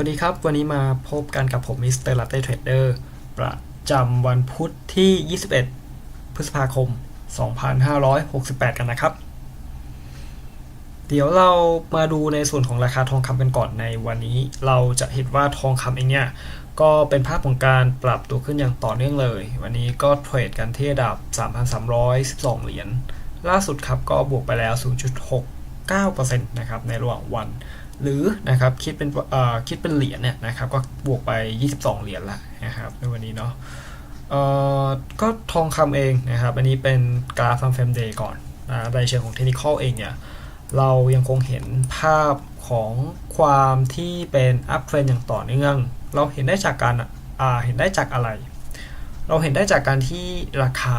วัสดีครับ วันนี้มาพบกันกับผมมิสเตอร์ลาเต้เทรดเดอร์ประจำวันพุธที่ 21 พฤษภาคม 2568 กันนะครับ เดี๋ยวเรามาดูในส่วนของราคาทองคำกันก่อนในวันนี้ เราจะเห็นว่าทองคำเองเนี่ย ก็เป็นภาพของการปรับตัวขึ้นอย่างต่อเนื่องเลย วันนี้ก็เทรดกันที่ระดับ 3,312 เหรียญ ล่าสุดครับก็บวกไปแล้ว 0.69%นะครับในระหว่างวัน หรือนะครับคิดเป็นเอ่อคิดเป็นเหรียญเนี่ยนะครับก็บวกไป 22 เหรียญละนะครับในวันนี้เนาะเอ่อก็ทองคำเองนะครับ อันนี้เป็นกราฟ time frame day ก่อนนะในเชิงของเทคนิคเองเนี่ยเรายังคงเห็นภาพของความที่เป็นอัพเทรนอย่างต่อเนื่อง เราเห็นได้จากการอ่าเห็นได้จากอะไร เราเห็นได้จากการที่ราคา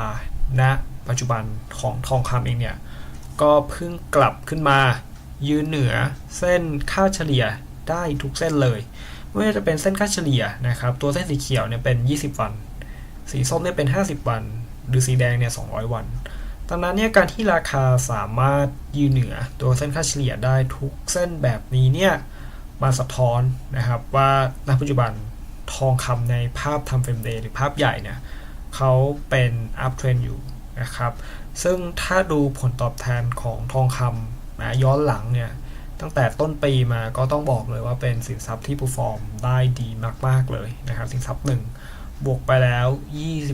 ณนะปัจจุบันของทองคำเองเนี่ยก็เพิ่งกลับขึ้นมา ยืนเหนือเส้นค่าเฉลี่ยได้ทุกเส้นเลยไม่ว่าจะเป็นเส้นค่าเฉลี่ยนะครับ ตัวเส้นสีเขียวเนี่ยเป็น 20 วัน สีส้มเนี่ยเป็น 50 วัน หรือสีแดงเนี่ย 200 วันดังนั้นเนี่ยการที่ราคาสามารถยืนเหนือตัวเส้นค่าเฉลี่ยได้ทุกเส้นแบบนี้เนี่ยมาสะท้อนนะครับว่าณปัจจุบันทองคำในภาพทำเฟรมเดย์หรือภาพใหญ่เนี่ยเขาเป็นอัพเทรนอยู่นะครับ ซึ่งถ้าดูผลตอบแทนของทองคำ นะย้อนหลังเนี่ยตั้งแต่ต้นปีมาก็ต้องบอกเลยว่าเป็นสินทรัพย์ที่ perform ได้ดีมากๆเลยนะครับ สินทรัพย์หนึ่งบวกไปแล้ว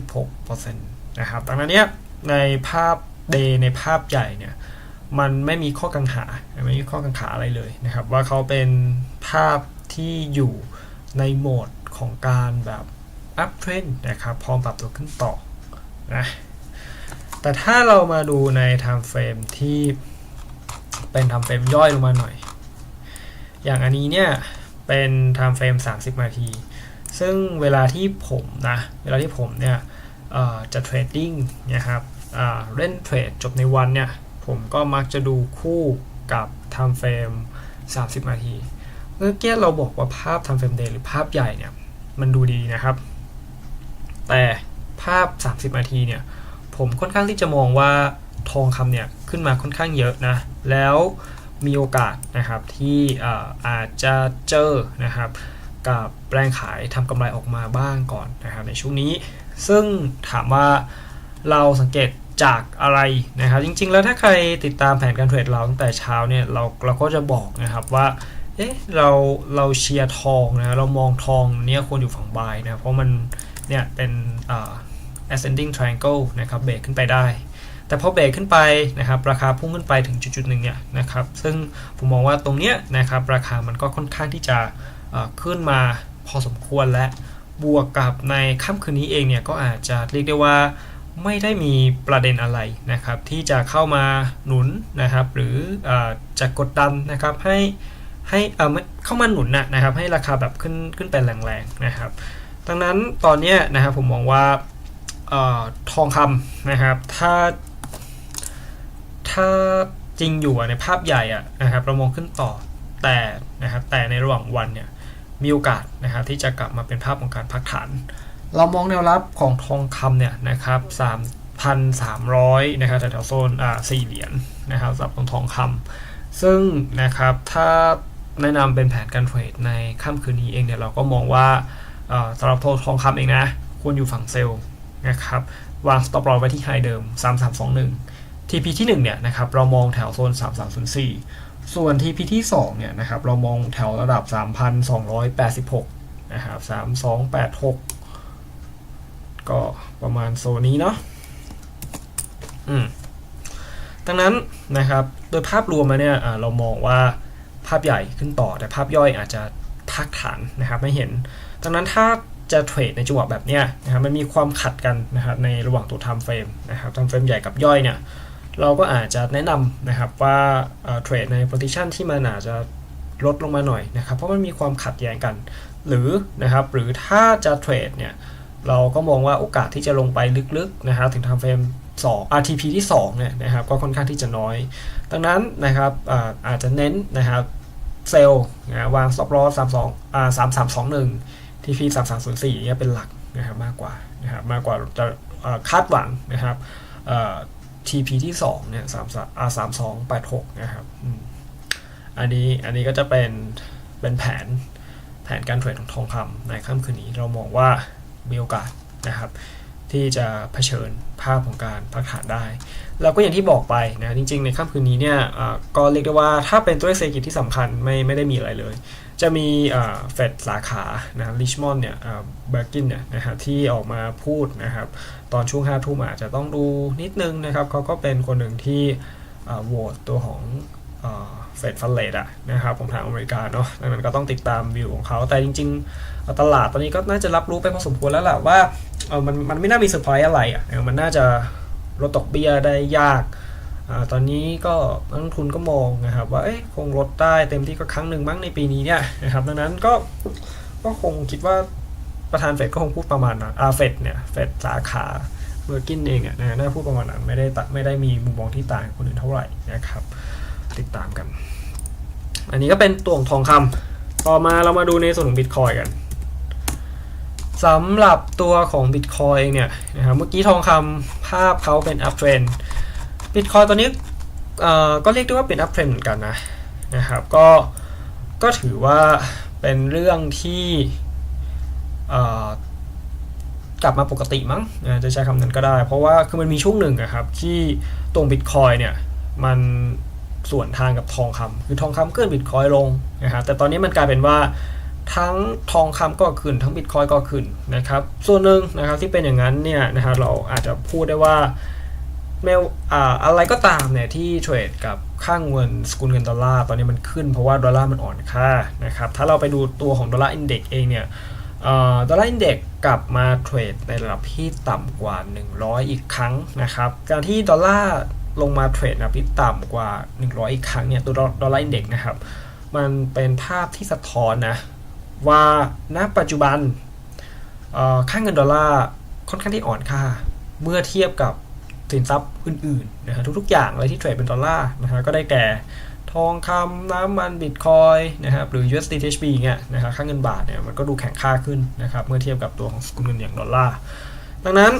26%นะครับดังนั้นเนี่ยในภาพเดในภาพใหญ่เนี่ยมันไม่มีข้อกังขาไม่มีข้อกังขาอะไรเลยนะครับ ว่าเขาเป็นภาพที่อยู่ในโหมดของการแบบอัพเทรนนะครับพร้อมปรับตัวขึ้นต่อนะแต่ถ้าเรามาดูใน time frame ที่ เป็น time frame ย่อยลงมาหน่อย อย่างอันนี้เนี่ยเป็น time frame 30 นาที ซึ่งเวลาที่ผมนะ เวลาที่ผมเนี่ยจะเทรดดิ้งนะครับเล่นเทรดจบในวันเนี่ย ผมก็มักจะดูคู่กับ time frame 30 นาที เมื่อกี้เราบอกว่าภาพ time frame day หรือภาพใหญ่เนี่ย มันดูดีนะครับ แต่ภาพ 30 นาทีเนี่ย ผมค่อนข้างที่จะมองว่า ทองคำเนี่ยขึ้นมาค่อนข้างเยอะนะ แล้วมีโอกาสนะครับที่อาจจะเจอนะครับกับแรงขายทำกำไรออกมาบ้างก่อนนะครับในช่วงนี้ ซึ่งถามว่าเราสังเกตจากอะไรนะครับ จริง ๆ แล้วถ้าใครติดตามแผนการเทรดเราตั้งแต่เช้าเนี่ยเราเราก็จะบอกนะครับว่าเอ๊ะเราเราเชียร์ทองนะเรามองทองเนี่ยควรอยู่ฝั่งบายนะเพราะมันเนี่ยเป็น ascending triangle นะครับเบรกขึ้นไปได้ แต่พอเบรกขึ้นไปนะครับราคาพุ่งขึ้นไปถึงจุดๆหนึ่งเนี่ยนะครับซึ่งผมมองว่าตรงเนี้ยนะครับราคามันก็ค่อนข้างที่จะขึ้นมาพอสมควรและบวกกับในค่ำคืนนี้เองเนี่ยก็อาจจะเรียกได้ว่าไม่ได้มีประเด็นอะไรนะครับที่จะเข้ามาหนุนนะครับหรืออจะกดดันนะครับให้ให้เออเข้ามาหนุนนะนะครับให้ราคาแบบขึ้นขึ้นไปแรงๆนะครับดังนั้นตอนเนี้ยนะครับผมมองว่าออทองคำนะครับถ้า ถ้าจริงอยู่ในภาพใหญ่อะนะครับเรามองขึ้นต่อแต่นะครับแต่ในระหว่างวันเนี่ยมีโอกาสนะครับที่จะกลับมาเป็นภาพของการพักฐาน เรามองแนวรับของทองคำเนี่ยนะครับ3,300นะครับแถวๆโซนอ่า4เหรียญนะครับสำหรับทองคำซึ่งนะครับถ้าแนะนำเป็นแผนการเทรดในค่ำคืนนี้เองเนี่ยเราก็มองว่าสำหรับทองคำเองนะควรอยู่ฝั่งเซลล์นะครับวาง stop loss ไว้ที่ high เดิม 3321 TP ที่ 1 เนี่ยนะครับเรามองแถวโซน 3304 ส่วน TP ที่ 2 เนี่ยนะครับเรามองแถวระดับ 3,286 นะครับ 3286 ก็ประมาณโซนนี้เนาะอืมดังนั้นนะครับโดยภาพรวมมาเนี่ยเรามองว่าภาพใหญ่ขึ้นต่อแต่ภาพย่อยอาจจะพักฐานนะครับไม่เห็น ดังนั้นถ้าจะเทรดในจังหวะแบบเนี้ยนะครับมันมีความขัดกันนะครับในระหว่างตัว time frame นะครับ time frame ใหญ่กับย่อยเนี่ย เราก็อาจจะแนะนำนะครับว่าเทรดใน position ที่มันอาจจะลดลงมาหน่อยนะครับเพราะมันมีความขัดแย้งกัน หรือนะครับหรือถ้าจะเทรดเนี่ยเราก็มองว่าโอกาสที่จะลงไปลึกๆนะครับถึง time frame 2 RTP ที่2เนี่ยนะครับก็ค่อนข้างที่จะน้อย ดังนั้นนะครับอาอาจจะเน้นนะครับเซลล์นะวาง stop loss 32อ่า3321 TP 3304เนี่ยเป็นหลักนะครับมากกว่านะครับมากกว่าจะคาดหวังนะครับ TP ที่2เนี่ย3อ่า3286นะครับอันนี้อันนี้ก็จะเป็นเป็นแผนแผนการเทรดของทองคำในค่ำคืนนี้เรามองว่ามีโอกาสนะครับ ที่จะเผชิญภาพของการพักฐานได้ แล้วก็อย่างที่บอกไปนะจริงๆ ในค่ำคืนนี้เนี่ยอ่าก็เรียกได้ว่าถ้าเป็นตัวเลขเศรษฐกิจที่สำคัญไม่ไม่ได้มีอะไรเลย จะมีเฟดสาขานะริชมอนเนี่ยเบอร์กินเนี่ยนะฮะที่ออกมาพูดนะครับตอนช่วงห้าทุ่มอาจจะต้องดูนิดนึงนะครับเขาก็เป็นคนหนึ่งที่โหวตตัวของเฟดฟันเลดอะนะครับของทางอเมริกาเนาะดังนั้นก็ต้องติดตามวิวของเขาแต่จริง ๆ ตลาดตอนนี้ก็น่าจะรับรู้ไปพอสมควรแล้วแหละว่ามันมันไม่น่ามีเซอร์ไพรส์อะไรอะมันน่าจะลดดอกเบี้ยได้ยาก ตอนนี้ก็นักลงทุนก็มองนะครับว่าเอ๊ะคงลดได้เต็มที่ก็ครั้งหนึ่งมั้งในปีนี้เนี่ยนะครับดังนั้นก็ก็คงคิดว่าประธานเฟดก็คงพูดประมาณนั้นอาเฟดเนี่ยเฟดสาขาเบอร์กินเองเนี่ยนะน่าพูดประมาณนั้นไม่ได้ไม่ได้มีมุมมองที่ต่างคนอื่นเท่าไหร่นะครับ ติดตามกัน อันนี้ก็เป็นตัวของทองคำต่อมาเรามาดูในส่วนของบิตคอยกันสำหรับตัวของบิตคอยเองเนี่ยนะครับเมื่อกี้ทองคำภาพเขาเป็นอัพเทรน บิตคอยตอนนี้ก็เรียกได้ว่าเป็นอัพเทรนเหมือนกันนะนะครับก็ก็ถือว่าเป็นเรื่องที่กลับมาปกติมั้งนะจะใช้คำนั้นก็ได้ เพราะว่าคือมันมีช่วงหนึ่งอะครับที่ตรงบิตคอยเนี่ยมันส่วนทางกับทองคำคือทองคำเกินบิตคอยลงนะครับแต่ตอนนี้มันกลายเป็นว่าทั้งทองคำก็ขึ้นทั้งบิตคอยก็ขึ้นนะครับ ส่วนหนึ่งนะครับที่เป็นอย่างนั้นเนี่ยนะครับเราอาจจะพูดได้ว่า ไม่อ่าอะไรก็ตามเนี่ยที่เทรดกับค่างเงินสกุลเงินดอลลาร์ตอนนี้มันขึ้นเพราะว่าดอลลาร์มันอ่อนค่านะครับถ้าเราไปดูตัวของดอลลาร์อินเด็กเองเนี่ยดอลลาร์อินเด็กกลับมาเทรดในระดับที่ต่ำกว่า 100 อีกครั้งนะครับการที่ดอลลาร์ลงมาเทรดในระดับที่ต่ำกว่า 100 อีกครั้งเนี่ยตัวดอลลาร์อินเด็กนะครับมันเป็นภาพที่สะท้อนนะว่าณปัจจุบันค่างเงินดอลลาร์ค่อนข้างที่อ่อนค่าเมื่อเทียบกับ สินทรัพย์อื่นๆนะฮะทุกๆ อย่างเลยที่เทรดเป็นดอลลาร์นะฮะก็ได้แก่ทองคำน้ำมันบิตคอยนะครับหรือ USD THB เงี้ยนะครับค่าเงินบาทเนี่ยมันก็ดูแข็งค่าขึ้นนะครับเมื่อเทียบกับตัวของสกุลเงินอย่างดอลลาร์ดังนั้น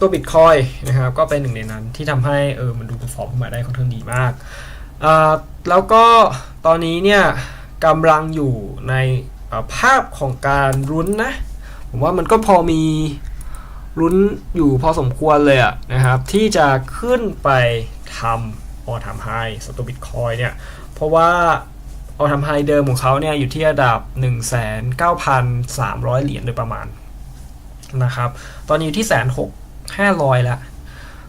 ตัวบิตคอยนะครับก็เป็นหนึ่งในนั้นที่ทำให้เออมันดู perform ขึ้นมาได้ค่อนข้างดีมากอ่าแล้วก็ตอนนี้เนี่ยกำลังอยู่ในภาพของการรุ้นนะผมว่ามันก็พอมี ลุ้นอยู่พอสมควรเลยอะนะครับ ที่จะขึ้นไปทำออทำไฮสตัวบิตคอยเนี่ยเพราะว่าออทำไฮเดิมของเขาเนี่ยอยู่ที่ระดับ 19,300 เหรียญโดยประมาณนะครับ ตอนนี้อยู่ที่แสนหกห้าร้อยล้ว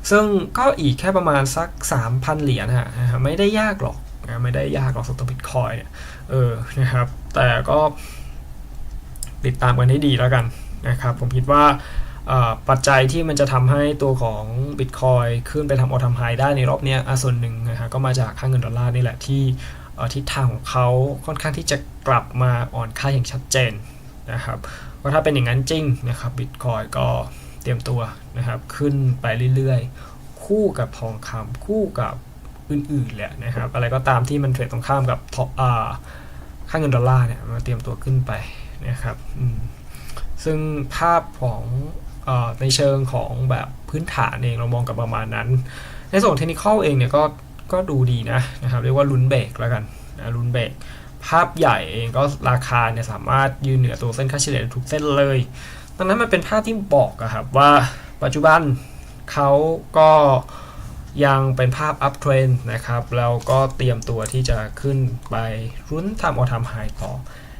ซึ่งก็อีกแค่ประมาณสัก 3,000 เหรียญฮะไม่ได้ยากหรอกนะไม่ได้ยากหรอกสตัวบิตคอยเนี่ยเออนะครับ แต่ก็ติดตามกันให้ดีแล้วกันนะครับ ผมคิดว่า ปัจจัยที่มันจะทำให้ตัวของ Bitcoin ขึ้นไปทำออทำไฮได้ในรอบนี้อะส่วนหนึ่งนะฮะก็มาจากค่าเงินดอลลาร์นี่แหละที่ทิศทางของเขาค่อนข้างที่จะกลับมาอ่อนค่าอย่างชัดเจนนะครับว่าถ้าเป็นอย่างนั้นจริงนะครับ Bitcoin ก็เตรียมตัวนะครับขึ้นไปเรื่อยๆ คู่กับทองคำคู่กับอื่นๆแหละนะครับอะไรก็ตามที่มันเทรดตรงข้ามกับทอ่าค่าเงินดอลลาร์เนี่ยมาเตรียมตัวขึ้นไปนะครับซึ่งภาพของ ในเชิงของแบบพื้นฐานเองเรามองกับประมาณนั้น ในส่วนเทคนิคเองเนี่ยก็ก็ดูดีนะนะครับเรียกว่าลุ้นเบรกแล้วกันนะลุ้นเบรกภาพใหญ่เองก็ราคาเนี่ยสามารถยืนเหนือตัวเส้นค่าเฉลี่ยทุกเส้นเลยดังนั้นมันเป็นภาพที่บอกอะครับว่าปัจจุบันเขาก็ยังเป็นภาพอัพเทรนนะครับแล้วก็เตรียมตัวที่จะขึ้นไปรุ้นทำออทำไฮต่อ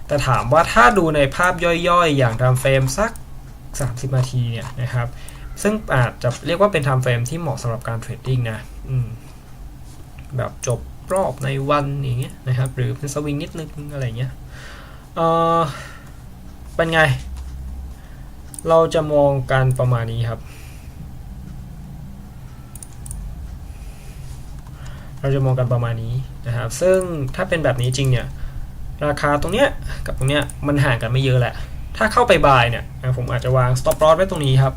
แต่ถามว่าถ้าดูในภาพย่อยๆ อย่างทำเฟรมสัก 30 นาทีเนี่ยนะครับ ซึ่งอาจจะเรียกว่าเป็น time frame ที่เหมาะสำหรับการเทรดดิ้งนะแบบจบรอบในวันอย่างเงี้ยนะครับ หรือเป็นสวิงนิดนึงอะไรเงี้ยเออเป็นไง เราจะมองกันประมาณนี้ครับ เราจะมองกันประมาณนี้นะครับ ซึ่งถ้าเป็นแบบนี้จริงเนี่ย ราคาตรงเนี้ยกับตรงเนี้ยมันห่างกันไม่เยอะแหละ ถ้าเข้าไปบายเนี่ยผมอาจจะวาง stop loss ไว้ตรงนี้ครับ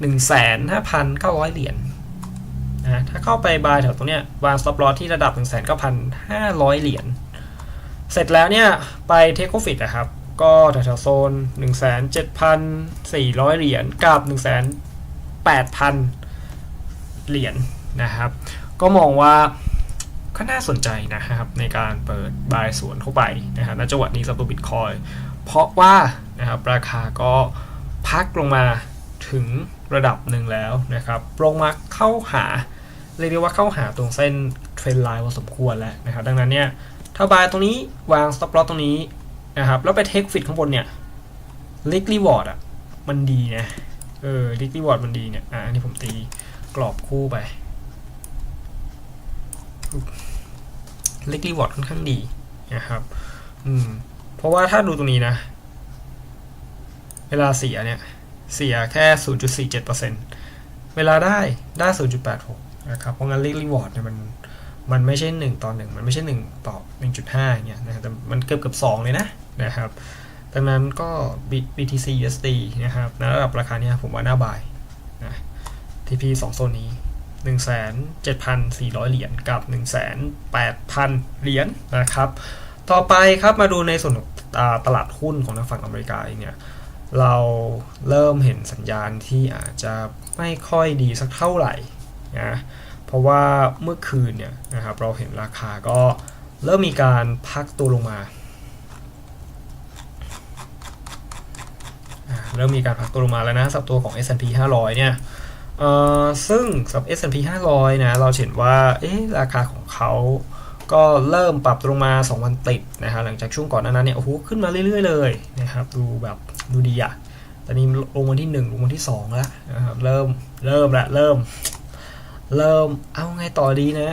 หนึ่งแสนห้าพันเก้าร้อยเหรียญนะถ้าเข้าไปบายแถวตรงเนี้ยวาง stop loss ที่ระดับ1 9 5 0 0เก้าพันห้าร้อยเหรียญเสร็จแล้วเนี่ยไป take profit นะครับ ก็แถวๆโซน17,400เหรียญกับ18,000เหรียญนะครับ ก็มองว่า ก็น่าสนใจนะครับในการเปิดบายสวนเข้าไปนะครับณจังหวะนี้สำหรับตัวบิตคอยเพราะว่านะครับราคาก็พักลงมาถึงระดับหนึ่งแล้วนะครับลงมาเข้าหาเรียกได้ว่าเข้าหาตรงเส้นเทรนไลน์พอสมควรแล้วนะครับดังนั้นเนี่ยถ้าบายตรงนี้วาง stop loss ตรงนี้นะครับแล้วไปเทคฟิตข้างบนเนี่ยลิกรีวอร์ดอะมันดีนะเออลิกรีวอร์ดมันดีเนี่ยอะอันนี้ผมตีกรอบคู่ไป ลิกรีวอร์ดค่อนข้างดีนะครับ อืม เพราะว่าถ้าดูตรงนี้นะ เวลาเสียเนี่ย เสียแค่ 0.47%เวลาได้ได้ 0.86 นะครับ เพราะงั้น Risk Reward เนี่ยมันมันไม่ใช่ 1 ต่อ 1 มันไม่ใช่ 1 ต่อ 1.5อย่าเงี้ยนะแต่มันเกือบเกือบ2เลยนะนะครับดังนั้นก็ BTC USD นะครับณระดับราคาเนี้ยผมว่าน่าบายนะ TP 2โซนนี้ 17,400 เหรียญกับ 18,000 เหรียญนะครับ ต่อไปครับมาดูในส่วนของตลาดหุ้นของทางฝั่งอเมริกาเนี่ยเราเริ่มเห็นสัญญาณที่อาจจะไม่ค่อยดีสักเท่าไหร่นะเพราะว่าเมื่อคืนเนี่ยนะครับเราเห็นราคาก็เริ่มมีการพักตัวลงมา เริ่มมีการพักตัวลงมาแล้วนะสับตัวของ S&P 500 เนี่ย เอ่อซึ่งสำหรับ S&P 500 นะ เราเห็นว่าเอ๊ะราคาของเขาก็เริ่มปรับลงมา 2 วันติดนะฮะหลังจากช่วงก่อนหน้านั้นเนี่ยโอ้โหขึ้นมาเรื่อยๆเลยนะครับดูแบบดูดีอะตอนนี้ลงวันที่ 1 ลงวันที่ 2 แล้วนะครับเริ่มเริ่มละเริ่ม เริ่มเอาไงต่อดีนะ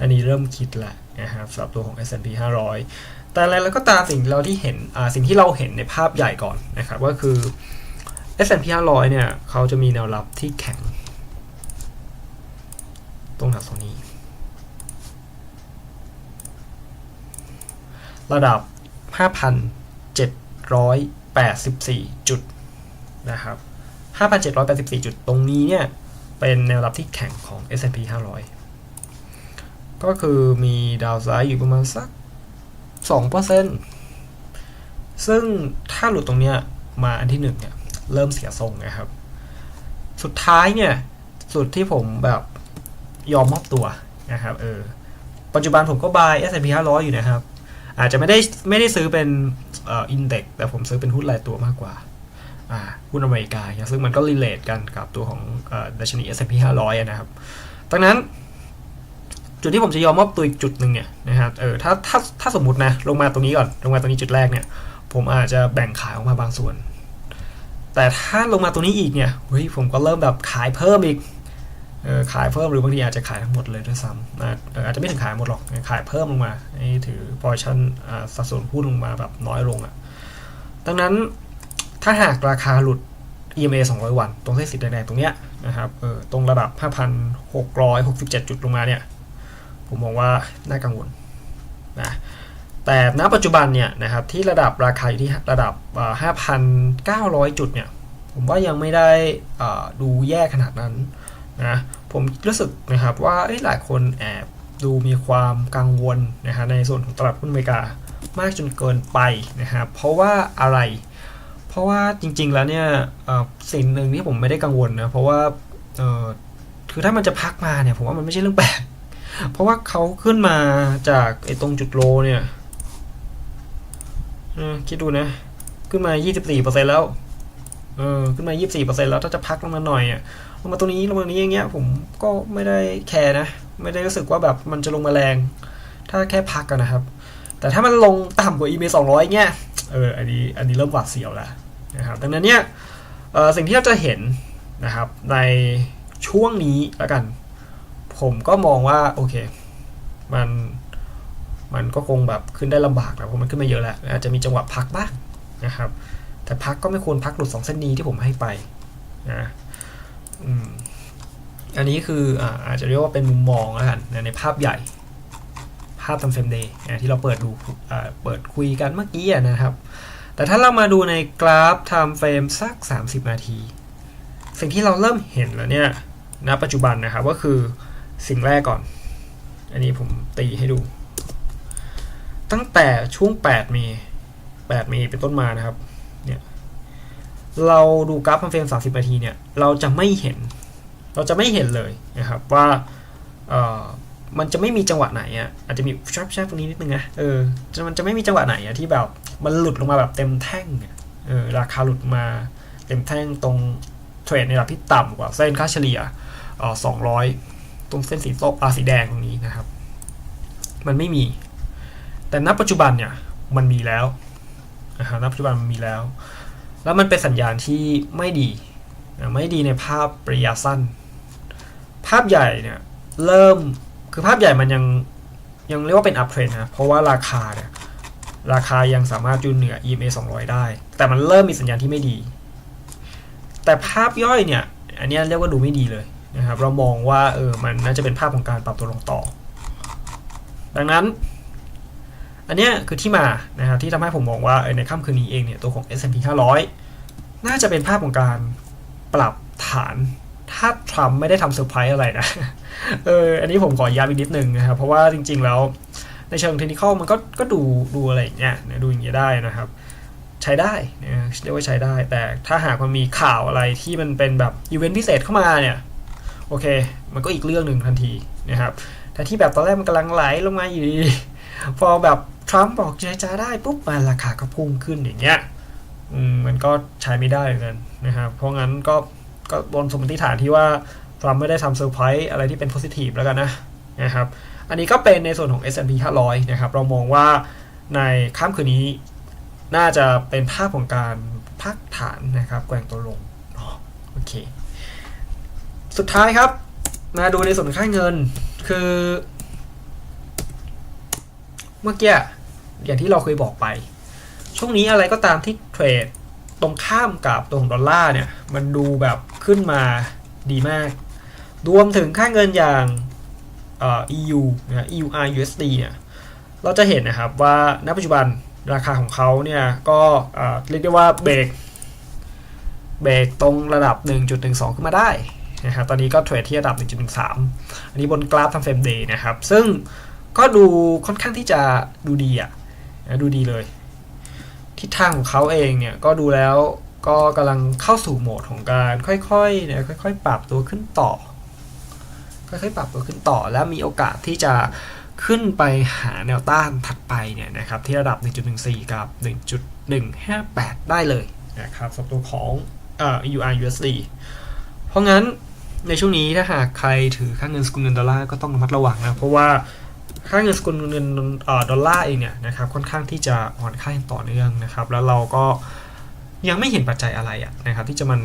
อันนี้เริ่มคิดละนะครับสำหรับตัวของ S&P 500 แต่อะไรแล้วก็ตามสิ่งเราที่เห็นสิ่งที่เราเห็นในภาพใหญ่ก่อนนะครับก็คือ S&P 500 เนี่ยเขาจะมีแนวรับที่แข็ง ตรงแถวโซนนี้ ระดับ 5,784 จุดนะครับ 5,784 จุดตรงนี้เนี่ย เป็นแนวรับที่แข็งของ S&P 500 ก็คือมีดาวไซด์อยู่ประมาณสัก 2%ซึ่งถ้าหลุดตรงเนี้ยมาอันที่หนึ่งเนี่ย เริ่มเสียทรงนะครับ สุดท้ายเนี่ยสุดที่ผมแบบยอมมอบตัวนะครับเออปัจจุบันผมก็บาย S&P 500 อยู่นะครับ อาจจะไม่ได้ไม่ได้ซื้อเป็นเอ่ออินเด็กแต่ผมซื้อเป็นหุ้นรายตัวมากกว่าอ่าหุ้นอเมริกาซึ่งมันก็รีเลทกันกับตัวของดัชนี S&P 500อะนะครับดังนั้น จุดที่ผมจะยอมมอบตัวอีกจุดหนึ่งเนี่ยนะครับเออถ้าถ้าถ้าสมมตินะ ลงมาตรงนี้ก่อน ลงมาตรงนี้จุดแรกเนี่ย ผมอาจจะแบ่งขายออกมาบางส่วน แต่ถ้าลงมาตรงนี้อีกเนี่ยเฮ้ยผมก็เริ่มแบบขายเพิ่มอีกออขายเพิ่มหรือบางทีอาจจะขายทั้งหมดเลยด้วยซ้ำนะอาจจะไม่ถึงขายหมดหรอกขายเพิ่มลงมาถือพอชั่นสัดส่วนหุ้นลงมาแบบน้อยลงอะ่ะดังนั้นถ้าหากราคาหลุด EMA 200 วัน ตรงเส้นสีแดงๆตรงเนี้ยนะครับเออตรงระดับ 5,667 จุดลงมาเนี่ย ผมมองว่าน่ากังวลนะ แต่ณปัจจุบันเนี่ยนะครับที่ระดับราคาอยู่ที่ระดับอ่า5,900 จุดเนี่ยผมว่ายังไม่ได้ดูแย่ขนาดนั้นนะผมรู้สึกนะครับว่าหลายคนแอบดูมีความกังวลนะฮะในส่วนของตลาดหุ้นอเมริกามากจนเกินไปนะครับเพราะว่าอะไร เพราะว่าจริงๆแล้วเนี่ยสิ่งหนึ่งที่ผมไม่ได้กังวลนะเพราะว่าคือถ้ามันจะพักมาเนี่ยผมว่ามันไม่ใช่เรื่องแปลกเพราะว่าเขาขึ้นมาจากไอ้ตรงจุดโลเนี่ย ออคิดดูนะ ขึ้นมา 24%แล้ว เออ ขึ้นมา 24%แล้ว ถ้าจะพักลงมาหน่อยอะ ลงมาตรงนี้ ลงมาตรงนี้อย่างเงี้ย ผมก็ไม่ได้แคร์นะ ไม่ได้รู้สึกว่าแบบมันจะลงมาแรง ถ้าแค่พักกันนะครับ แต่ถ้ามันลงต่ำกว่า EMA 200 เงี้ย เออ อันนี้ อันนี้เริ่มหวาดเสียวแล้วนะครับ ดังนั้นเนี่ยสิ่งที่เราจะเห็นนะครับ ในช่วงนี้แล้วกัน ผมก็มองว่า โอเค มัน มันก็คงแบบขึ้นได้ลำบากแล้วเพราะมันขึ้นมาเยอะแล้วอาจจะมีจังหวะพักบ้างนะครับ แต่พักก็ไม่ควรพักหลุดสองเส้นนี้ที่ผมให้ไปนะอันนี้คืออาจจะเรียกว่าเป็นมุมมองแล้วกันในภาพใหญ่ภาพทำเฟรมเดย์ที่เราเปิดดูเปิดคุยกันเมื่อกี้นะครับ แต่ถ้าเรามาดูในกราฟ time frame สัก 30 นาที สิ่งที่เราเริ่มเห็นแล้วเนี่ยณปัจจุบันนะครับก็คือสิ่งแรกก่อน อันนี้ผมตีให้ดู ตั้งแต่ช่วง8เมษ8มษเป็นต้นมานะครับ เนี่ย เราดูกราฟพันเฟรม 30 นาทีเนี่ย เราจะไม่เห็น เราจะไม่เห็นเลยนะครับว่าเอ่อมันจะไม่มีจังหวะไหนอะ อาจจะมีชอบชอบตรงนี้นิดนึงนะ เออ มันจะไม่มีจังหวะไหนอะที่แบบมันหลุดลงมาแบบเต็มแท่ง เออ ราคาหลุดมาเต็มแท่งตรงเทรดในระดับที่ต่ำกว่าเส้นค่าเฉลี่ยเอ่อสองร้อยตรงเส้นสีส้มอ่าสีแดงตรงนี้นะครับ มันไม่มี แต่ณปัจจุบันเนี่ยมันมีแล้วนะฮะณปัจจุบันมันมีแล้ว แล้วมันเป็นสัญญาณที่ไม่ดีนะไม่ดีในภาพระยะสั้น ภาพใหญ่เนี่ยเริ่มคือภาพใหญ่มันยังยังเรียกว่าเป็น up trend นะเพราะว่าราคาเนี่ยราคายังสามารถอยู่เหนือ EMA 200 ได้ แต่มันเริ่มมีสัญญาณที่ไม่ดี แต่ภาพย่อยเนี่ยอันนี้เรียกว่าดูไม่ดีเลยนะครับ เรามองว่าเออมันน่าจะเป็นภาพของการปรับตัวลงต่อ ดังนั้น อันนี้คือที่มานะครับที่ทำให้ผมมองว่าในค่ำคืนนี้เองเนี่ยตัวของ S&P 500 น่าจะเป็นภาพของการปรับฐานถ้าทรัมป์ไม่ได้ทำเซอร์ไพรส์อะไรนะเอออันนี้ผมขอย้ำอีกนิดนึงนะครับ เพราะว่าจริง ๆ แล้วในเชิงเทคนิคมันก็ก็ดูดูอะไรอย่างเงี้ยนะดูอย่างเงี้ยได้นะครับ ใช้ได้นะเรียกว่าใช้ได้ แต่ถ้าหากมันมีข่าวอะไรที่มันเป็นแบบอีเวนต์พิเศษเข้ามาเนี่ยโอเค มันก็อีกเรื่องหนึ่งทันทีนะครับแต่ที่แบบตอนแรกมันกำลังไหลลงมาอยู่ดีพอแบบ ทรัมป์บอกเจรจาได้ปุ๊บมาราคาก็พุ่งขึ้นอย่างเงี้ยมันก็ใช้ไม่ได้เหมือนกันนะครับเพราะงั้นก็ก็บนสมมติฐานที่ว่าทรัมป์ไม่ได้ทำเซอร์ไพรส์อะไรที่เป็นโพซิทีฟแล้วกันนะนะครับ อันนี้ก็เป็นในส่วนของ S&P 500 นะครับ เรามองว่าในค่ำคืนนี้น่าจะเป็นภาพของการพักฐานนะครับ แกว่งตัวลงเนาะโอเค สุดท้ายครับ มาดูในส่วนของค่าเงินคือ เมื่อกี้ อย่างที่เราเคยบอกไป ช่วงนี้อะไรก็ตามที่เทรดตรงข้ามกับตัวของดอลลาร์เนี่ย มันดูแบบขึ้นมาดีมาก รวมถึงค่าเงินอย่างเอ่อ EU นะ EUR USD เนี่ยเราจะเห็นนะครับว่าณปัจจุบันราคาของเขาเนี่ยก็เอ่อเรียกได้ว่าเบรกเบรกตรงระดับ 1.12 ขึ้นมาได้นะครับตอนนี้ก็เทรดที่ระดับ 1.13 อันนี้บนกราฟทำเฟรมเดย์นะครับ ซึ่งก็ดูค่อนข้างที่จะดูดีอะ นะดูดีเลย ทิศทางของเขาเองเนี่ยก็ดูแล้วก็กำลังเข้าสู่โหมดของการค่อยๆเนี่ยค่อยๆ ปรับตัวขึ้นต่อ ค่อยๆปรับตัวขึ้นต่อ แล้วมีโอกาสที่จะขึ้นไปหาแนวต้านถัดไปเนี่ยนะครับที่ระดับ 1.14 กับ 1.158 ได้เลยนะครับสำหรับตัวของเอ่อ EUR USD เพราะงั้นในช่วงนี้ถ้าหากใครถือค่าเงินสกุลเงินดอลลาร์ก็ต้องระมัดระวังนะ เพราะว่า ค่าเงินสกุลเงินดอลลาร์เองเนี่ยนะครับค่อนข้างที่จะอ่อนค่าอย่างต่อเนื่องนะครับ แล้วเราก็ยังไม่เห็นปัจจัยอะไรอะนะครับ ที่จะมัน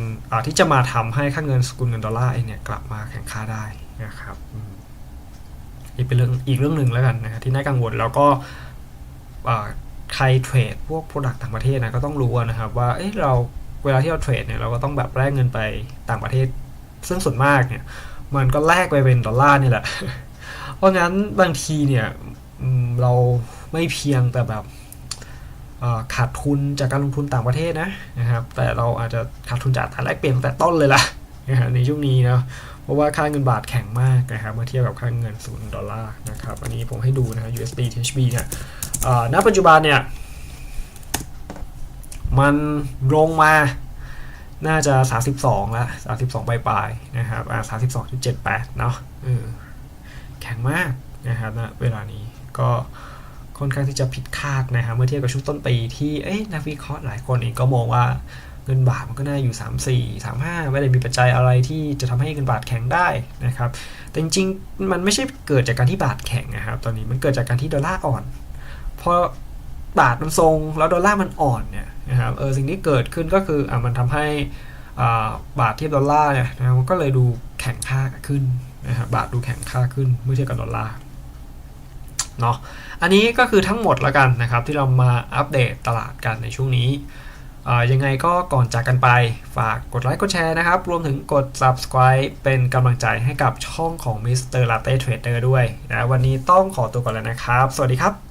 ที่จะมาทำให้ค่าเงินสกุลเงินดอลลาร์เองเนี่ยกลับมาแข็งค่าได้นะครับนี่เป็นเรื่องอีกเรื่องหนึ่งแล้วกันนะครับที่น่ากังวลแล้วก็ใครเทรดพวก Product ต่างประเทศนะก็ต้องรู้นะครับว่าเอ้เราเวลาที่เราเทรดเนี่ยเราก็ต้องแบบแลกเงินไปต่างประเทศ ซึ่งส่วนมากเนี่ยมันก็แลกไปเป็นดอลลาร์นี่แหละ เพราะงั้นบางทีเนี่ยเราไม่เพียงแต่แบบขาดทุนจากการลงทุนต่างประเทศนะนะครับ แต่เราอาจจะขาดทุนจากการแลกเปลี่ยนตั้งแต่ต้นเลยล่ะนะฮะในช่วงนี้นะเพราะว่าค่าเงินบาทแข็งมากนะครับเมื่อเทียบกับค่าเงินศูนย์ดอลลาร์นะครับอันนี้ผมให้ดูนะ USD THB เนี่ยณปัจจุบันเนี่ยมันลงมาน่าจะ 32แล้ว32ปลายๆนะครับอ่า32.78 เนาะ แข็งมากนะครับณเวลานี้ก็ค่อนข้างที่จะผิดคาดนะครับเมื่อเทียบกับช่วงต้นปีที่เอ๊ะนักวิเคราะห์หลายคนเองก็มองว่าเงินบาทมันก็น่าอยู่ 34 35 ไม่ได้มีปัจจัยอะไรที่จะทำให้เงินบาทแข็งได้นะครับ แต่จริงๆ มันไม่ใช่เกิดจากการที่บาทแข็งนะครับ ตอนนี้มันเกิดจากการที่ดอลลาร์อ่อนเพราะบาทมันทรงแล้วดอลลาร์มันอ่อนเนี่ยนะครับเออสิ่งที่เกิดขึ้นก็คืออะมันทำให้อ่าบาทเทียบดอลลาร์เนี่ยนะครับมันก็เลยดูแข็งค่าขึ้น นะฮะบาทดูแข็งค่าขึ้นเมื่อเทียบกับดอลลาร์เนาะอันนี้ก็คือทั้งหมดแล้วกันนะครับ ที่เรามาอัปเดตตลาดกันในช่วงนี้ยังไงก็ก่อนจากกันไปฝากกดไลค์กดแชร์นะครับ รวมถึงกด subscribe เป็นกำลังใจให้กับช่องของ Mr. Latte Trader ด้วยนะวันนี้ต้องขอตัวก่อนแล้วนะครับ สวัสดีครับ